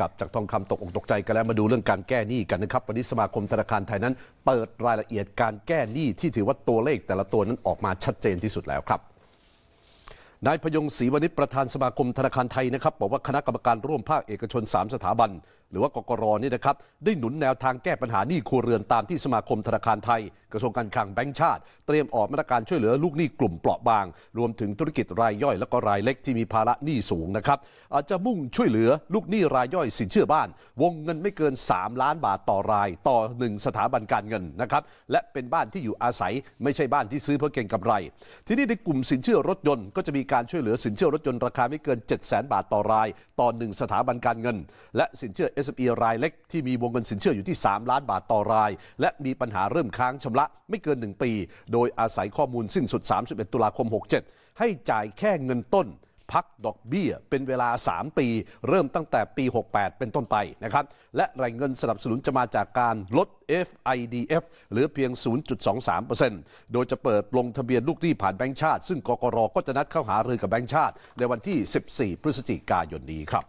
กับจากทองคำตกอกตกใจกันแล้วมาดูเรื่องการแก้หนี้กันนะครับวันนี้สมาคมธนาคารไทยนั้น เปิดรายละเอียดการแก้หนี้ที่ถือว่าตัวเลขแต่ละตัวนั้นออกมาชัดเจนที่สุดแล้วครับนายพยงศรีวณิชประธานสมาคมธนาคารไทยนะครับ บอกว่าคณะกรรมการร่วมภาคเอกชน 3 สถาบัน หรือว่ากกรนี่นะครับ ได้หนุนแนวทางแก้ปัญหาหนี้ครัวเรือนตามที่สมาคมธนาคารไทย กระทรวงการคลังแบงก์ชาติ เตรียมออกมาตรการช่วยเหลือลูกหนี้กลุ่มเปราะบาง รวมถึงธุรกิจรายย่อยและก็รายเล็กที่มีภาระหนี้สูงนะครับอาจจะมุ่งช่วยเหลือลูกหนี้รายย่อยสินเชื่อบ้าน วงเงินไม่เกิน 3 ล้านบาทต่อราย ต่อหนึ่งสถาบันการเงินนะครับและเป็นบ้านที่อยู่อาศัยไม่ใช่บ้านที่ซื้อเพื่อเก็งกำไร ที่นี้ในกลุ่มสินเชื่อรถยนต์ก็จะมีการช่วยเหลือสินเชื่อรถยนต์ราคาไม่เกิน 7 0 0 0 0 0บาทต่อราย ต่อหนึ่งสถาบันการเงิน และสินเชื่อ SME รายเล็กที่มีวงเงินสินเชื่ออยู่ที่ 3 ล้านบาทต่อราย และมีปัญหาเริ่มค้างชำระไม่เกิน 1 ปี โดยอาศัยข้อมูลสิ้นสุด 31 ตุลาคม 67 ให้จ่ายแค่เงินต้นพักดอกเบี้ยเป็นเวลา 3 ปี เริ่มตั้งแต่ปี 68 เป็นต้นไปนะครับ และรายเงินสนับสนุนจะมาจากการลด FIDF เหลือเพียง 0.23%โดยจะเปิดลงทะเบียนลูกหนี้ผ่านแบงก์ชาติ ซึ่งกกรก็จะนัดเข้าหารือกับแบงก์ชาติ ในวันที่ 14 พฤศจิกายนนี้ครับ